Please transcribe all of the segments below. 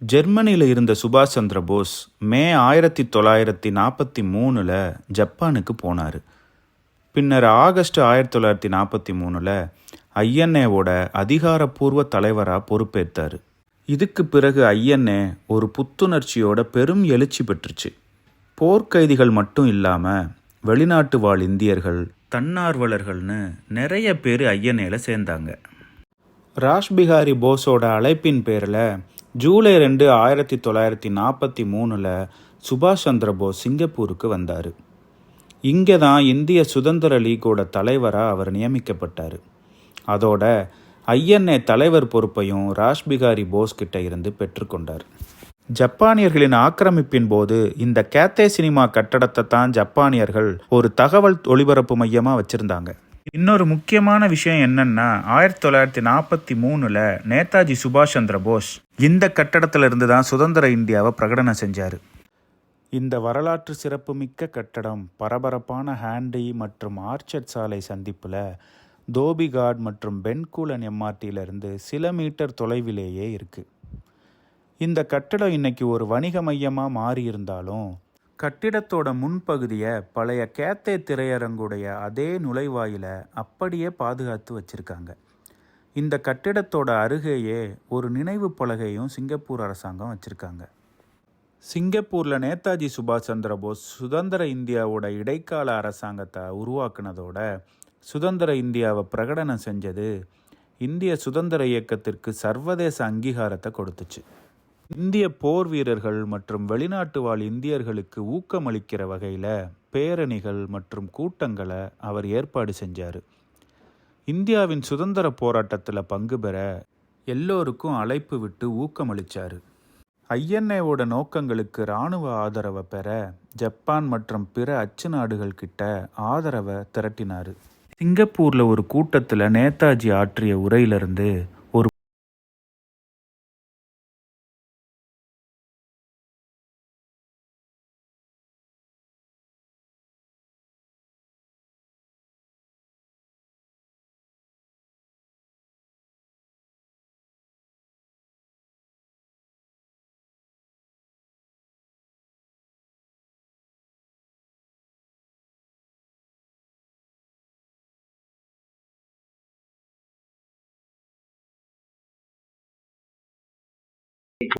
ஜெர்மனியில் இருந்த சுபாஷ் சந்திர போஸ் மே ஆயிரத்தி தொள்ளாயிரத்தி நாற்பத்தி மூணில் ஜப்பானுக்கு போனார். பின்னர் ஆகஸ்ட் ஆயிரத்தி தொள்ளாயிரத்தி நாற்பத்தி மூணில் ஐஎன்ஏவோட அதிகாரப்பூர்வ தலைவராக பொறுப்பேற்றார் இதுக்கு பிறகு ஐஎன்ஏ ஒரு புத்துணர்ச்சியோட பெரும் எழுச்சி பெற்றுச்சு. போர்க்கைதிகள் மட்டும் இல்லாமல் வெளிநாட்டு வாழ் இந்தியர்கள் தன்னார்வலர்கள்னு நிறைய பேர் ஐஎன்ஏல சேர்ந்தாங்க. ராஷ்பிகாரி போஸோட அழைப்பின் பேரில் ஜூலை ரெண்டு ஆயிரத்தி தொள்ளாயிரத்தி நாற்பத்தி மூணில் சுபாஷ் சந்திர போஸ் சிங்கப்பூருக்கு வந்தார். இங்கே தான் இந்திய சுதந்திர லீகோட தலைவராக அவர் நியமிக்கப்பட்டார். அதோட ஐஎன்ஏ தலைவர் பொறுப்பையும் ராஷ்பிகாரி போஸ் கிட்ட இருந்து பெற்றுக்கொண்டார் ஜப்பானியர்களின் ஆக்கிரமிப்பின் போது இந்த கேத்தே சினிமா கட்டடத்தை தான் ஜப்பானியர்கள் ஒரு தகவல் ஒளிபரப்பு மையமாக வச்சுருந்தாங்க. இன்னொரு முக்கியமான விஷயம் என்னன்னா ஆயிரத்தி தொள்ளாயிரத்தி நாற்பத்தி மூணில் நேதாஜி சுபாஷ் சந்திர போஸ் இந்த கட்டடத்துல இருந்து தான் சுதந்திர இந்தியாவை பிரகடனம் செஞ்சார். இந்த வரலாற்று சிறப்புமிக்க கட்டடம் பரபரப்பான ஹேண்டி மற்றும் ஆர்ச்சர்ட் சாலை சந்திப்பில் தோபிகாட் மற்றும் பென்கூலன் எம்ஆர்டியிலிருந்து சில மீட்டர் தொலைவிலேயே இருக்குது இந்த கட்டடம் இன்னைக்கு ஒரு வணிக மையமாக மாறியிருந்தாலும் கட்டிடத்தோட முன்பகுதியை பழைய கேத்தே திரையரங்குடைய அதே நுழைவாயில அப்படியே பாதுகாத்து வச்சிருக்காங்க. இந்த கட்டிடத்தோட அருகேயே ஒரு நினைவு பலகையும் சிங்கப்பூர் அரசாங்கம் வச்சிருக்காங்க. சிங்கப்பூரில் நேதாஜி சுபாஷ் சந்திர போஸ் சுதந்திர இந்தியாவோட இடைக்கால அரசாங்கத்தை உருவாக்குனதோட சுதந்திர இந்தியாவை பிரகடனம் செஞ்சது இந்திய சுதந்திர இயக்கத்திற்கு சர்வதேச அங்கீகாரத்தை கொடுத்துச்சு. இந்திய போர் வீரர்கள் மற்றும் வெளிநாட்டு வாழ் இந்தியர்களுக்கு ஊக்கமளிக்கிற வகையில் பேரணிகள் மற்றும் கூட்டங்களை அவர் ஏற்பாடு செஞ்சார். இந்தியாவின் சுதந்திர போராட்டத்தில் பங்கு பெற எல்லோருக்கும் அழைப்பு விட்டு ஊக்கமளிச்சார். ஐஎன்ஏவோட நோக்கங்களுக்கு இராணுவ ஆதரவை பெற ஜப்பான் மற்றும் பிற அச்சு நாடுகள் கிட்ட ஆதரவை திரட்டினார். சிங்கப்பூரில் ஒரு கூட்டத்தில் நேதாஜி ஆற்றிய உரையிலிருந்து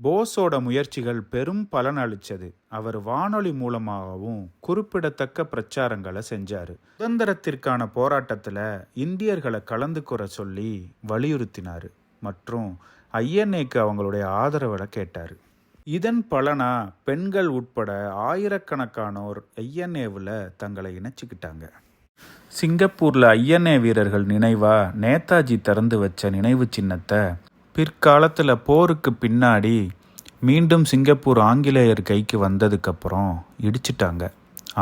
போஸோட முயற்சிகள் பெரும் பலன் அளிச்சது. அவர் வானொலி மூலமாகவும் குறிப்பிடத்தக்க பிரச்சாரங்களை செஞ்சாரு. சுதந்திரத்திற்கான போராட்டத்தில் இந்தியர்களை கலந்துக்குற சொல்லி வலியுறுத்தினார். மற்றும் ஐஎன்ஏக்கு அவங்களுடைய ஆதரவை கேட்டார். இதன் பலனா பெண்கள் உட்பட ஆயிரக்கணக்கானோர் ஐஎன்ஏவில் தங்களை இணைச்சிக்கிட்டாங்க. சிங்கப்பூரில் ஐஎன்ஏ வீரர்கள் நினைவா நேதாஜி திறந்து வச்ச நினைவு சின்னத்தை பிற்காலத்தில் போருக்கு பின்னாடி மீண்டும் சிங்கப்பூர் ஆங்கிலேயர் கைக்கு வந்ததுக்கப்புறம் இடிச்சிட்டாங்க.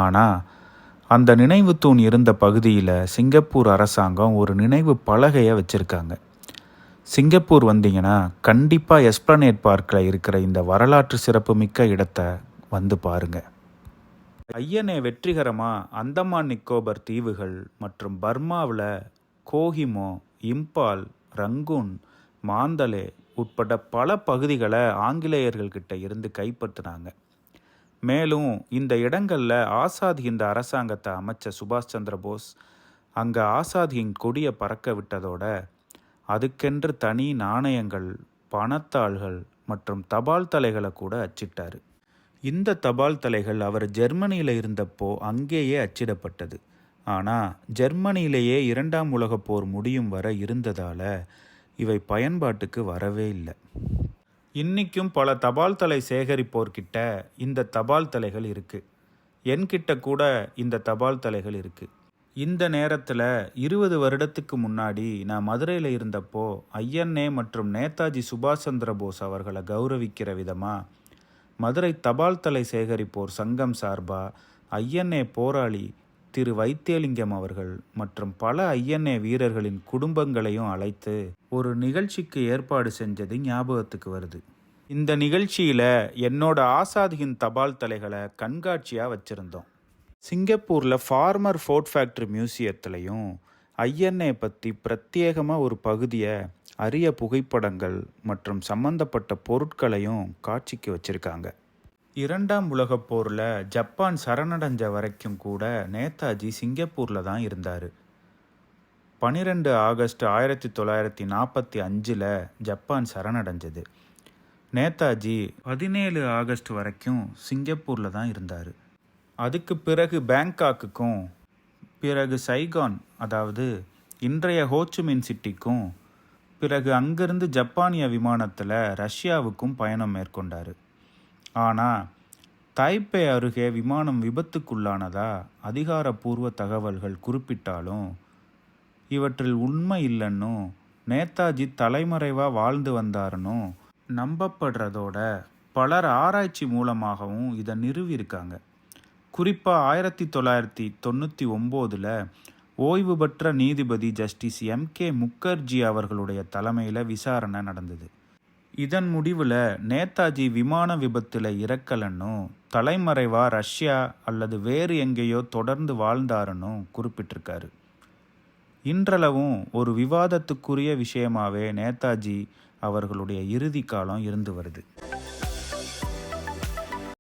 ஆனால் அந்த நினைவு தூண் இருந்த பகுதியில் சிங்கப்பூர் அரசாங்கம் ஒரு நினைவு பலகையை வச்சுருக்காங்க. சிங்கப்பூர் வந்தீங்கன்னா கண்டிப்பாக எஸ்பிளனேட் பார்க்கில் இருக்கிற இந்த வரலாற்று சிறப்புமிக்க இடத்த வந்து பாருங்கள் ஐயனே வெற்றிகரமாக அந்தமான் நிக்கோபர் தீவுகள் மற்றும் பர்மாவில் கோஹிமோ இம்பால் ரங்கூன் மாந்தலே உட்பட பல பகுதிகளை ஆங்கிலேயர்கள்கிட்ட இருந்து கைப்பற்றினாங்க. மேலும் இந்த இடங்களில் ஆசாத் இந்த அரசாங்கத்தை அமைச்ச சுபாஷ் சந்திர போஸ் அங்கே ஆசாதியின் கொடியை பறக்க விட்டதோட அதுக்கென்று தனி நாணயங்கள் பணத்தாள்கள் மற்றும் தபால் தலைகளை கூட அச்சிட்டார். இந்த தபால் தலைகள் அவர் ஜெர்மனியில் இருந்தப்போ அங்கேயே அச்சிடப்பட்டது. ஆனால் ஜெர்மனியிலேயே இரண்டாம் உலகப் போர் முடியும் வர இருந்ததால் இவை பயன்பாட்டுக்கு வரவே இல்லை. இன்றைக்கும் பல தபால் தலை சேகரிப்போர்கிட்ட இந்த தபால் தலைகள் இருக்குது என்கிட்ட கூட இந்த தபால் தலைகள் இருக்குது இந்த நேரத்தில் இருபது வருடத்துக்கு முன்னாடி நான் மதுரையில் இருந்தப்போ ஐஎன்ஏ மற்றும் நேதாஜி சுபாஷ் சந்திர போஸ் அவர்களை கௌரவிக்கிற விதமாக மதுரை தபால் தலை சேகரிப்போர் சங்கம் சார்பாக ஐஎன்ஏ போராளி திரு வைத்தியலிங்கம் அவர்கள் மற்றும் பல ஐஎன்ஏ வீரர்களின் குடும்பங்களையும் அழைத்து ஒரு நிகழ்ச்சிக்கு ஏற்பாடு செஞ்சது ஞாபகத்துக்கு வருது. இந்த நிகழ்ச்சியில் என்னோட ஆசாதியின் தபால் தலைகளை கண்காட்சியாக வச்சுருந்தோம். சிங்கப்பூரில் ஃபார்மர் ஃபோர்ட் ஃபேக்ட்ரி மியூசியத்துலேயும் ஐஎன்ஏ பற்றி பிரத்யேகமாக ஒரு பகுதியை அரிய புகைப்படங்கள் மற்றும் சம்பந்தப்பட்ட பொருட்களையும் காட்சிக்கு வச்சிருக்காங்க. இரண்டாம் உலகப் போரில் ஜப்பான் சரணடைஞ்ச வரைக்கும் கூட நேதாஜி சிங்கப்பூரில் தான் இருந்தார். பன்னிரெண்டு ஆகஸ்ட் ஆயிரத்தி தொள்ளாயிரத்தி நாற்பத்தி அஞ்சில் ஜப்பான் சரணடைஞ்சது. நேதாஜி பதினேழு ஆகஸ்ட் வரைக்கும் சிங்கப்பூரில் தான் இருந்தார். அதுக்கு பிறகு பேங்காக்குக்கும் பிறகு சைகான் அதாவது இன்றைய ஹோச்சுமின் சிட்டிக்கும் பிறகு அங்கிருந்து ஜப்பானிய விமானத்தில் ரஷ்யாவுக்கும் பயணம் மேற்கொண்டார். ஆனால் தைப்பே அருகே விமானம் விபத்துக்குள்ளானதா? அதிகாரப்பூர்வ தகவல்கள் குறிப்பிட்டாலும் இவற்றில் உண்மை இல்லைன்னும் நேதாஜி தலைமறைவாக வாழ்ந்து வந்தாருன்னும் நம்பப்படுறதோட பலர் ஆராய்ச்சி மூலமாகவும் இதை நிறுவியிருக்காங்க. குறிப்பாக ஆயிரத்தி தொள்ளாயிரத்தி தொண்ணூற்றி ஒம்போதில் ஓய்வு பெற்ற நீதிபதி ஜஸ்டிஸ் எம் கே முக்கர்ஜி அவர்களுடைய தலைமையில் விசாரணை நடந்தது. இதன் முடிவில் நேதாஜி விமான விபத்தில் இறக்கலன்னும் தலைமறைவா ரஷ்யா அல்லது வேறு எங்கேயோ தொடர்ந்து வாழ்ந்தாருன்னும் குறிப்பிட்டிருக்காரு. இன்றளவும் ஒரு விவாதத்துக்குரிய விஷயமாவே நேதாஜி அவர்களுடைய இறுதி காலம் இருந்து வருது.